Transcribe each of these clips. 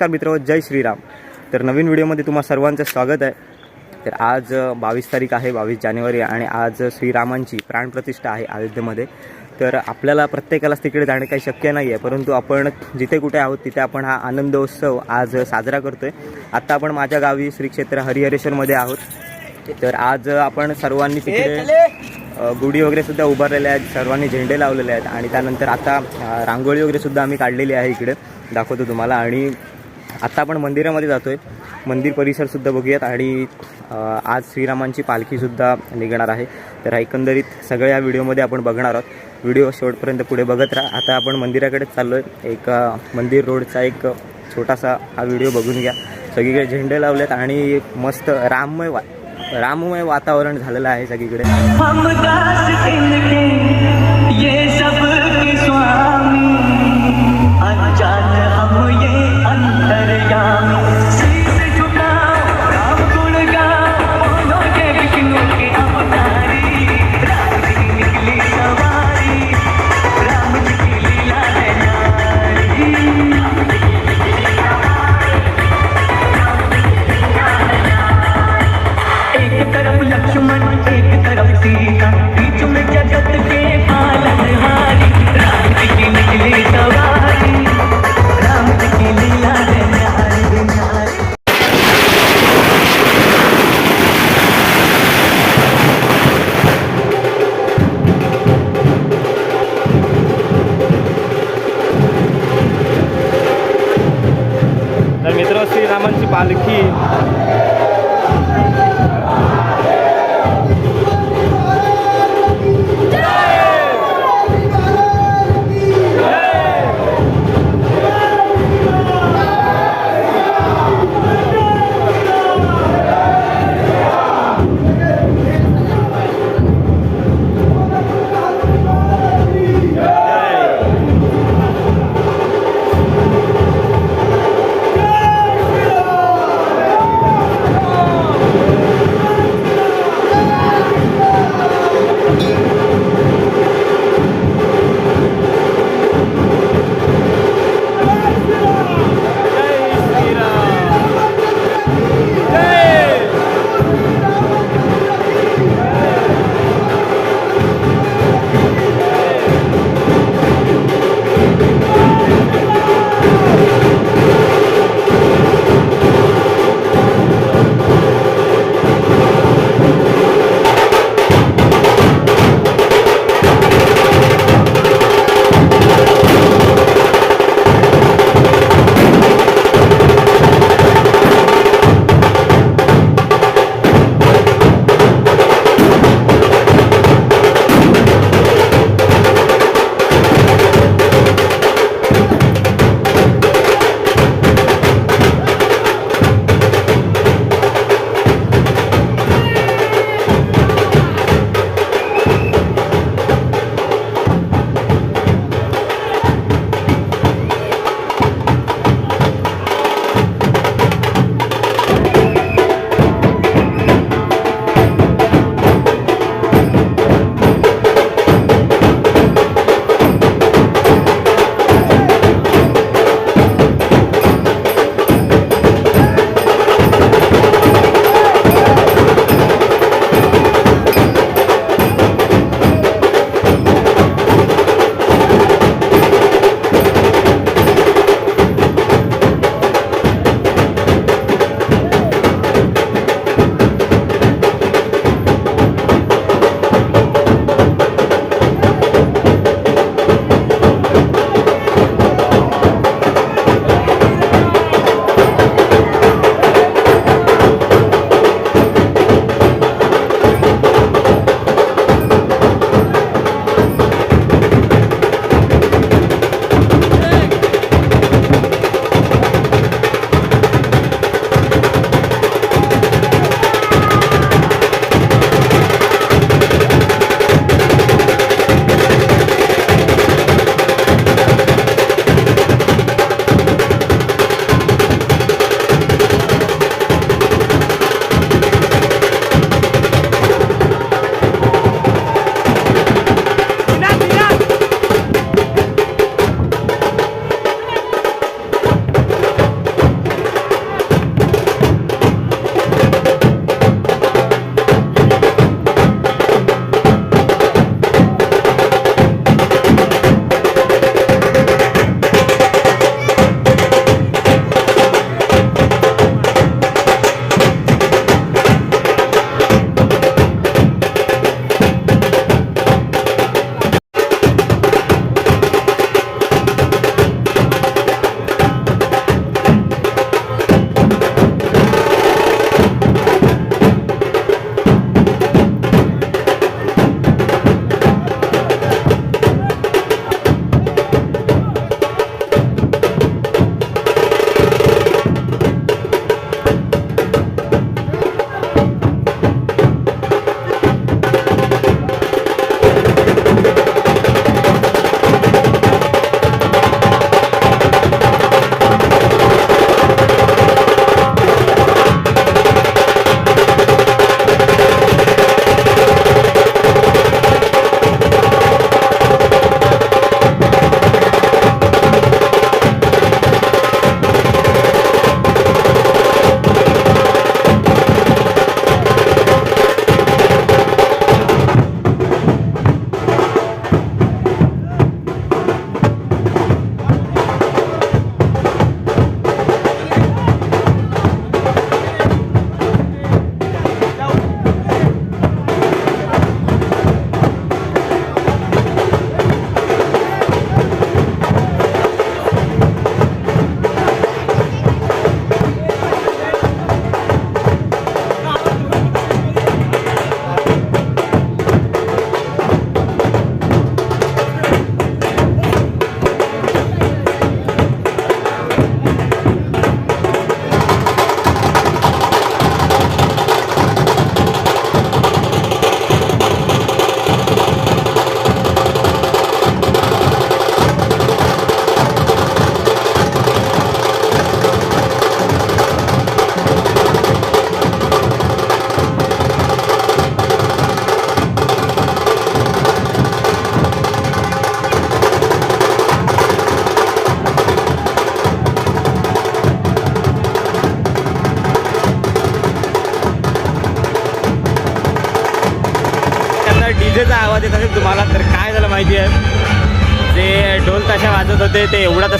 नमस्कार मित्र जय श्रीराम. तर नवीन व्हिडिओमध्ये तुम्हा सर्वांचं स्वागत आहे. तर आज बावीस तारीख आहे बावीस जानेवारी आणि आज श्रीरामांची प्राणप्रतिष्ठा आहे अयोध्येमध्ये. तर आपल्याला प्रत्येकालाच तिकडे जाणे काही शक्य नाही आहे परंतु आपण जिथे कुठे आहोत तिथे आपण हा आनंदोत्सव आज साजरा करतो आहे आत्ता आपण माझ्या गावी श्री क्षेत्र हरिहरेश्वरमध्ये आहोत. तर आज आपण सर्वांनी तिकडे गुढी वगैरे सुद्धा उभारलेल्या आहेत सर्वांनी झेंडे लावलेले आहेत आणि त्यानंतर आता रांगोळी वगैरे सुद्धा आम्ही काढलेली आहे इकडे. दाखवतो तुम्हाला आणि आत्ता आपण मंदिरामध्ये जातो आहे मंदिर परिसरसुद्धा बघूयात आणि आज श्रीरामांची पालखीसुद्धा निघणार आहे. तर एकंदरीत सगळ्या या व्हिडिओमध्ये आपण बघणार आहोत. व्हिडिओ शेवटपर्यंत पुढे बघत राहा. आता आपण मंदिराकडेच चाललो आहे एक मंदिर रोडचा एक छोटासा हा व्हिडिओ बघून घ्या. सगळीकडे झेंडे लावलेत आणि मस्त राममय वा राममय वातावरण झालेलं आहे सगळीकडे.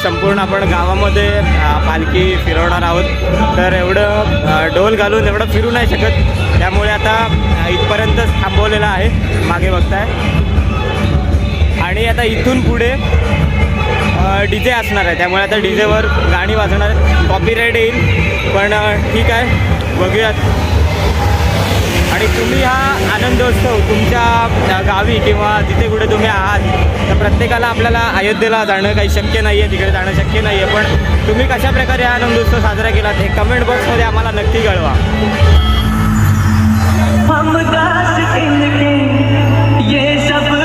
संपूर्ण आपण गावामध्ये पालखी फिरवणार आहोत. तर एवढं डोल ढोल घालून एवढं फिरू नाही शकत. त्यामुळे आता इथपर्यंतच थांबवलेलं आहे. मागे बघताय. आणि आता इथून पुढे डी जे असणार आहे. त्यामुळे आता डी जेवर गाणी वाजणार कॉपीराईट येईल. पण ठीक आहे. बघूयात. आणि तुम्ही हा आनंदोत्सव तुमच्या गावी किंवा जिथे कुठे तुम्ही आहात तर प्रत्येकाला आपल्याला अयोध्येला जाणं काही शक्य नाही आहे तिकडे जाणं शक्य नाही आहे पण तुम्ही कशा प्रकारे हा आनंदोत्सव साजरा केलात हे कमेंट बॉक्समध्ये आम्हाला नक्की कळवा. हम दास ये सब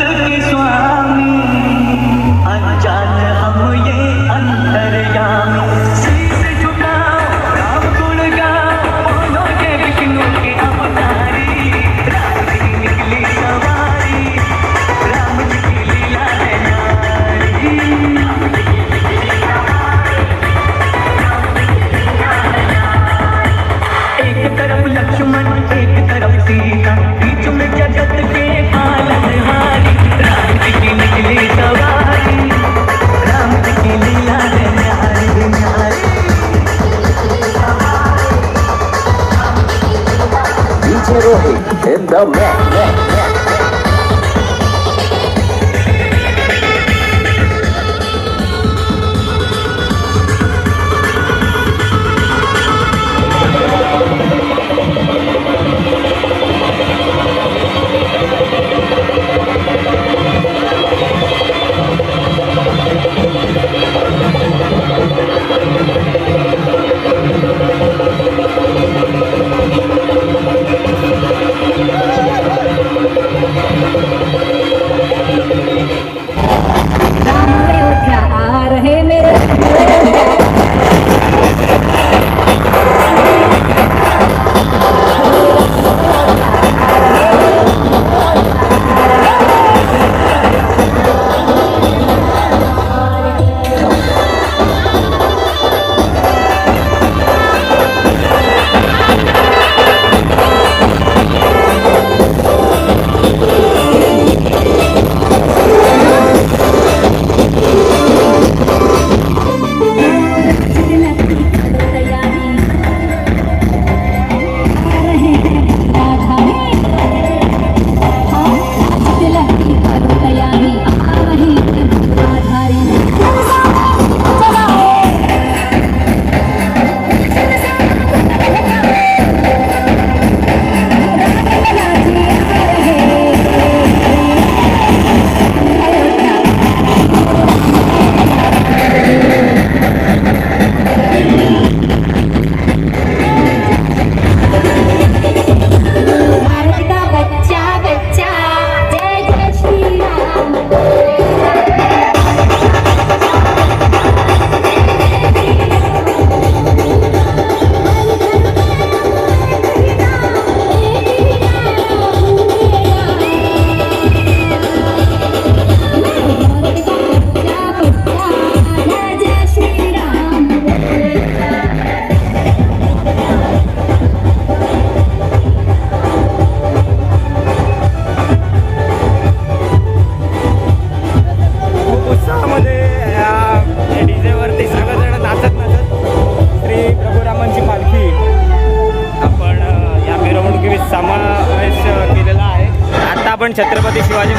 छत्रपती शिवाजी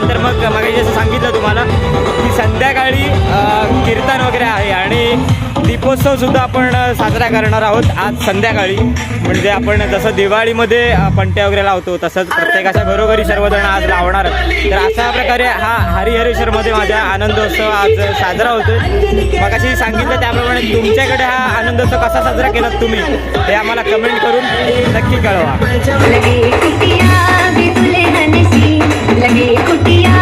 त्यानंतर मग मग जसं सांगितलं तुम्हाला की संध्याकाळी कीर्तन वगैरे आहे आणि दीपोत्सव सुद्धा आपण साजरा करणार आहोत आज संध्याकाळी. म्हणजे आपण जसं दिवाळीमध्ये पणत्या वगैरे लावतो तसंच प्रत्येकाच्या घरोघरी सर्वजण आज लावणार आहेत. तर अशा प्रकारे हा हरिहरेश्वरमध्ये माझ्या आनंदोत्सव आज साजरा होतोय. मग अशी सांगितलं त्याप्रमाणे तुमच्याकडे हा आनंदोत्सव कसा साजरा केलात तुम्ही हे आम्हाला कमेंट करून नक्की कळवा. లగే కుటియా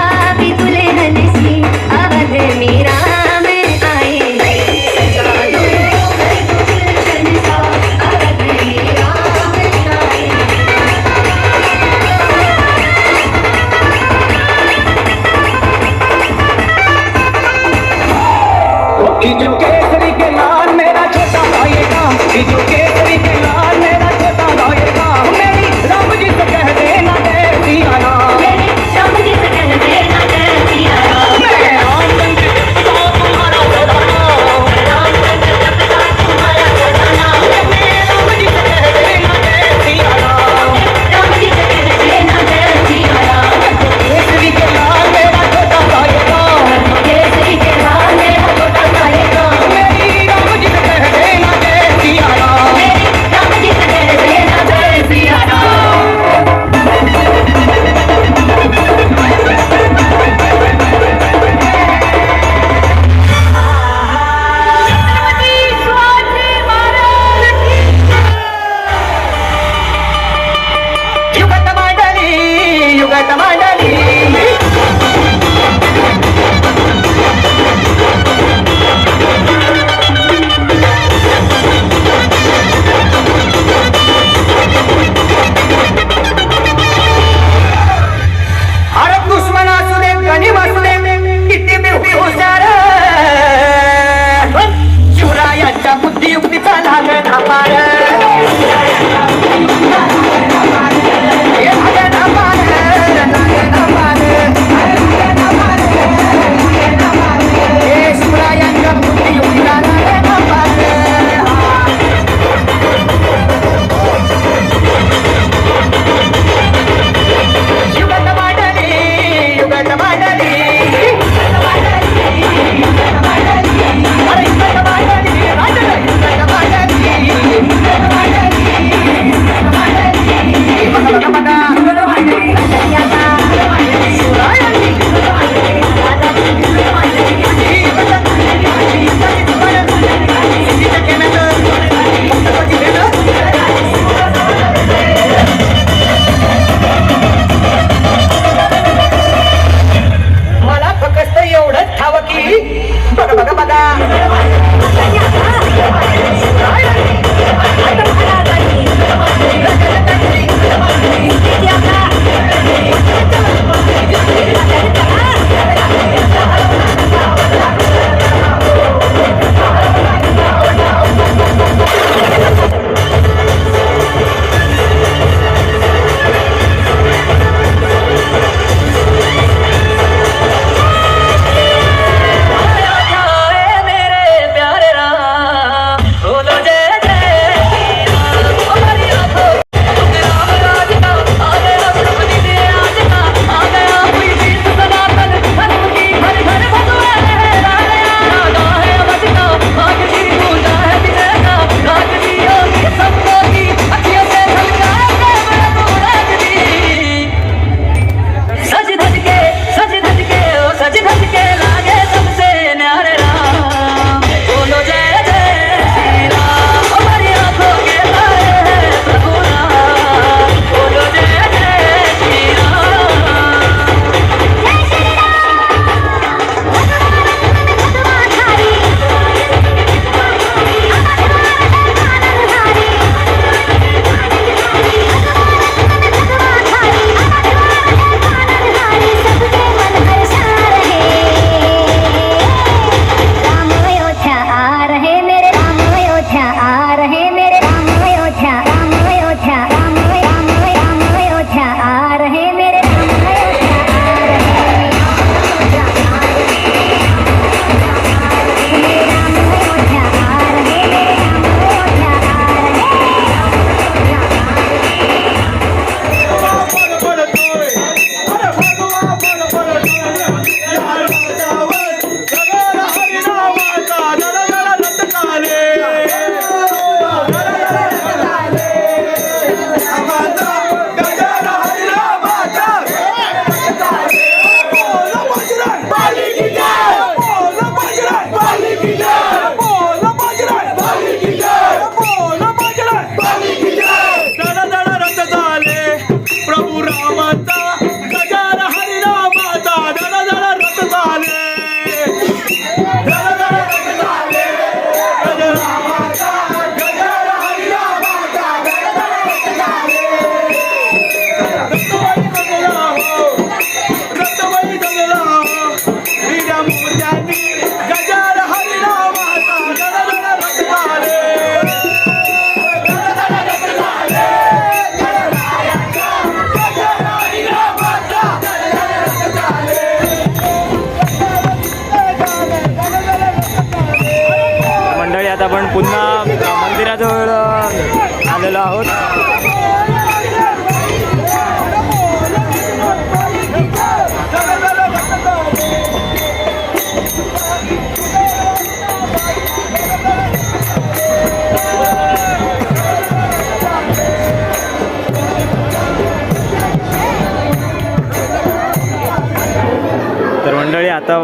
आता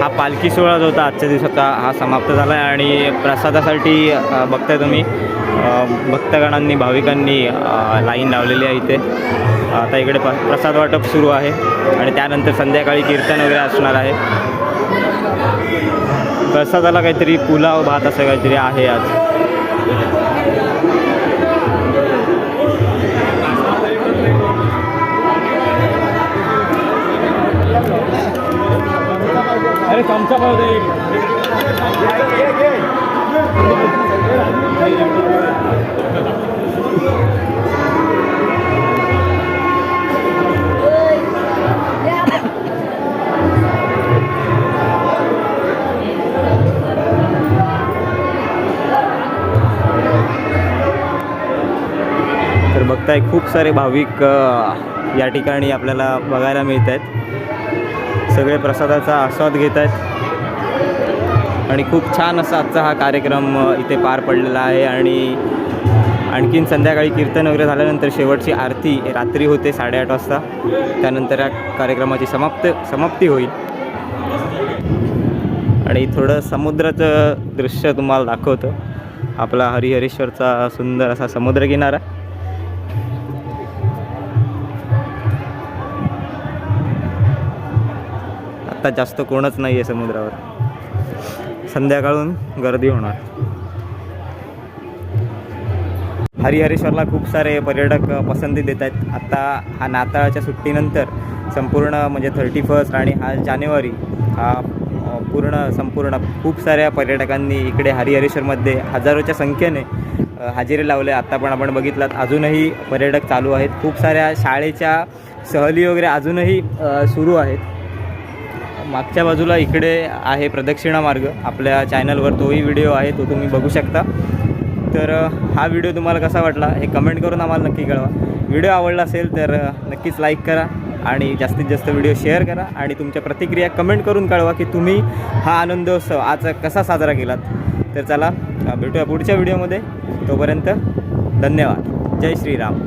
हा पालखी सोहळा जो होता आजच्या दिवसाचा हा समाप्त झाला आहे आणि प्रसादासाठी बघताय तुम्ही भक्तगणांनी भाविकांनी लाईन लावलेली आहे इथे. आता इकडे प प्रसाद वाटप सुरू आहे आणि त्यानंतर संध्याकाळी कीर्तन वगैरे असणार आहे. प्रसादाला काहीतरी पुलाव भात असं काहीतरी आहे आज. चमचा पाहू तर बघताय खूप सारे भाविक या ठिकाणी आपल्याला बघायला मिळत आहेत सगळे प्रसादाचा आस्वाद घेत आहेत. आणि खूप छान असा आजचा हा कार्यक्रम इथे पार पडलेला आहे. आणि आणखीन संध्याकाळी कीर्तन वगैरे झाल्यानंतर शेवटची आरती रात्री होते साडेआठ वाजता. त्यानंतर या कार्यक्रमाची समाप्त समाप्ती होईल. आणि थोडं समुद्राचं दृश्य तुम्हाला दाखवतं. आपला हरिहरेश्वरचा सुंदर असा समुद्रकिनारा आत्ता जास्त कोणच नाही आहे समुद्रावर. संध्याकाळून गर्दी होणार. हरिहरेश्वरला खूप सारे पर्यटक पसंती देत आहेत. आत्ता हा नाताळाच्या सुट्टीनंतर संपूर्ण म्हणजे थर्टी फर्स्ट आणि हा जानेवारी हा पूर्ण संपूर्ण खूप साऱ्या पर्यटकांनी इकडे हरिहरेश्वरमध्ये हजारोच्या संख्येने हजेरी लावले. आत्ता पण आपण बघितलात अजूनही पर्यटक चालू आहेत. खूप साऱ्या शाळेच्या सहली वगैरे अजूनही सुरू आहेत. मागच्या बाजूला इकडे आहे प्रदक्षिणा मार्ग. आपल्या चॅनलवर तोही व्हिडिओ आहे तो तुम्ही बघू शकता. तर हा व्हिडिओ तुम्हाला कसा वाटला हे कमेंट करून आम्हाला नक्की कळवा. व्हिडिओ आवडला असेल तर नक्कीच लाईक करा आणि जास्तीत जास्त व्हिडिओ शेअर करा आणि तुमच्या प्रतिक्रिया कमेंट करून कळवा की तुम्ही हा आनंदोत्सव आज कसा साजरा केलात. तर चला भेटूया पुढच्या व्हिडिओमध्ये तोपर्यंत धन्यवाद. जय श्रीराम.